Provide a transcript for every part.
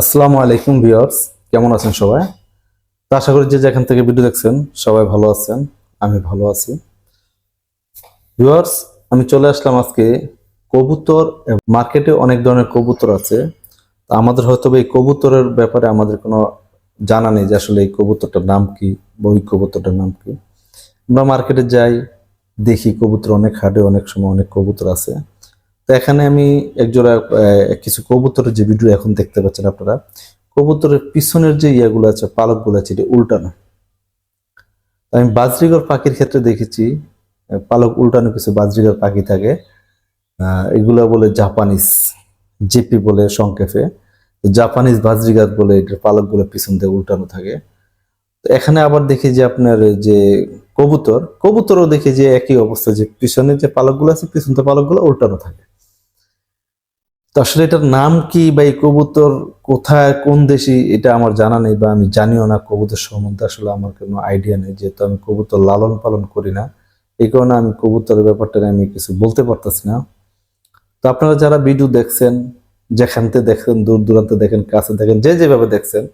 আসসালামু আলাইকুম ভিউয়ার্স, কেমন আছেন সবাই? তো আশা করি যে যেখান থেকে ভিডিও দেখছেন, সবাই ভালো আছেন, আমি ভালো আছি। ভিউয়ার্স, আমি চলে আসলাম আজকে কবুতর মার্কেটে অনেক ধরনের কবুতর আছে। তো আমাদের হয়তো এই কবুতরের ব্যাপারে আমাদের কোনো জানা নেই যে আসলে এই কবুতরটার নাম কি, বা ওই কবুতরটার নাম কি। আমরা মার্কেটে যাই, দেখি কবুতর অনেক হাটে, অনেক সময় অনেক কবুতর আছে। তো এখানে আমি একজোড়া কিছু কবুতরের যে ভিডিও এখন দেখতে পাচ্ছেন আপনারা, কবুতরের পিছনের যে ইয়াগুলো আছে, পালকগুলো আছে, এটা উল্টানো। আমি বাজরিগর পাখির ক্ষেত্রে দেখেছি পালক উল্টানো কিছু বাজরিগর পাখি থাকে এগুলো বলে জাপানিজ, জেপি বলে সংক্ষেপে। তো জাপানিজ বাজরিগার বলে এটার পালকগুলো পিছন দিয়ে উল্টানো থাকে। তো এখানে আবার দেখি যে আপনার যে কবুতর, কবুতরও দেখি যে একই অবস্থা, যে পিছনে যে পালকগুলো আছে, পিছন দিয়ে পালকগুলো উল্টানো থাকে। তো আসলে এটার নাম কি বা এই কবুতর কোথায়, কোন দেশি, এটা আমার জানা নেই বা আমি জানিও না। কবুতর সম্বন্ধে আসলে আমার কোনো আইডিয়া নেই, যেহেতু আমি কবুতর লালন পালন করি না। এই কারণে আমি কবুতরের ব্যাপারটা আমি কিছু বলতে পারতেছি না। তো আপনারা যারা ভিডিও দেখছেন যেখানতে দেখছেন, দূর দূরান্তে দেখেন, কাছে দেখেন, যে যেভাবে দেখছেন,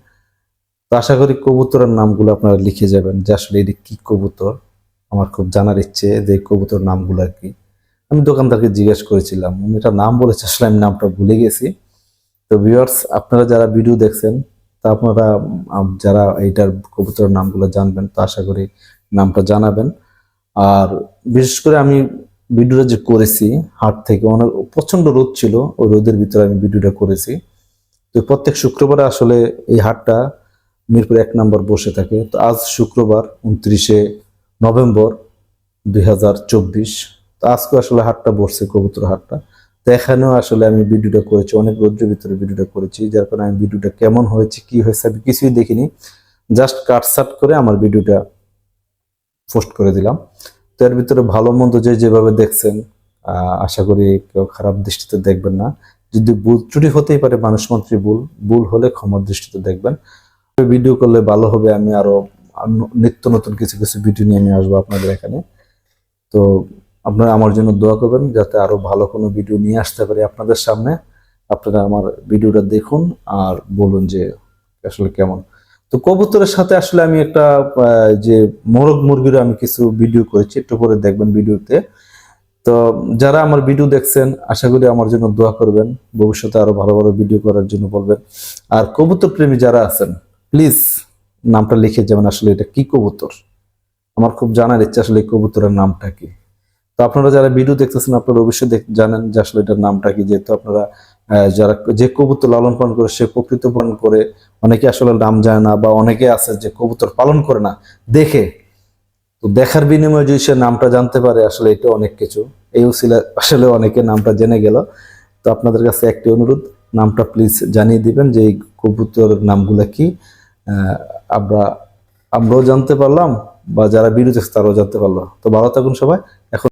তো আশা করি কবুতরের নামগুলো আপনারা লিখে যাবেন যে আসলে এটি কি কবুতর। আমার খুব জানার ইচ্ছে যে কবুতর নামগুলো আর কি। আমি দোকানদারকে জিজ্ঞেস করেছিলাম, উনি এটা নাম বলেছে, আসলে আমি নামটা ভুলে গেছি। তো ভিউয়ার্স আপনারা যারা ভিডিও দেখছেন, তা আপনারা যারা এইটার কবুতরের নামগুলো জানবেন, তো আশা করি নামটা জানাবেন। আর বিশেষ করে আমি ভিডিওটা যে করেছি, হাট থেকে অনেক প্রচণ্ড রোদ ছিল, ওই রোদের ভিতরে আমি ভিডিওটা করেছি। তো প্রত্যেক শুক্রবারে আসলে এই হাটটা মিরপুর এক নম্বর বসে থাকে। তো আজ শুক্রবার, উনত্রিশে নভেম্বর দুই হাজার চব্বিশ। তো আজকে আসলে হাটটা বসছে কবুতর হাটটা। এখানেও আসলে আমি ভিডিওটা করেছি, অনেক রোদ্রের ভিতরে ভিডিওটা করেছি, যার কারণে আমি ভিডিওটা কেমন হয়েছে, কি হয়েছে আমি কিছুই দেখিনি। জাস্ট কাটসাট করে আমার ভিডিওটা পোস্ট করে দিলাম। তো এর ভিতরে ভালো মন্দ যে যেভাবে দেখছেন আশা করি কেউ খারাপ দৃষ্টিতে দেখবেন না। যদি ভুল ত্রুটি হতেই পারে মানুষ মাত্রই ভুল ভুল হলে ক্ষমার দৃষ্টিতে দেখবেন। ভিডিও করলে ভালো হবে, আমি আরও নিত্য নতুন কিছু কিছু ভিডিও নিয়ে আমি আসব আপনাদের এখানে। তো আপনারা আমার জন্য দোয়া করবেন যাতে আরও ভালো কোনো ভিডিও নিয়ে আসতে পারি আপনাদের সামনে। আপনারা আমার ভিডিওটা দেখুন আর বলুন যে আসলে কেমন। তো কবুতরের সাথে আসলে আমি একটা যে মোরগ মুরগিরও আমি কিছু ভিডিও করেছি, একটু পরে দেখবেন ভিডিওতে তো যারা আমার ভিডিও দেখছেন, আশা করি আমার জন্য দোয়া করবেন। ভবিষ্যতে আরও ভালো ভালো ভিডিও করার জন্য বলবেন। আর কবুতর প্রেমী যারা আছেন প্লিজ নামটা লিখে যাবেন আসলে এটা কি কবুতর? আমার খুব জানার ইচ্ছা আসলে কবুতরের নামটা কি। তো আপনারা যারা ভিডিও দেখতেছেন, আপনারা অবশ্যই জানেন যে আসলে এটার নামটা কি, যেহেতু আপনারা যারা যে কবুতর লালন পালন করে, সে প্রকৃত পালন করে, অনেকে আসলে নাম জানে না বা অনেকে আছে যে কবুতর পালন করে না, দেখে। তো দেখার বিনিময়ে যদি সে নামটা জানতে পারে, আসলে এটা অনেক কিছু। এই উসিলা আসলে অনেকে নামটা জেনে গেল। তো আপনাদের কাছে একটি অনুরোধ, নামটা প্লিজ জানিয়ে দিবেন যে এই কবুতর নামগুলা কি। আমরা, আমরাও জানতে পারলাম বা যারা দেখছে তারাও জানতে পারল। তো ভালো থাকুন সবাই। এখন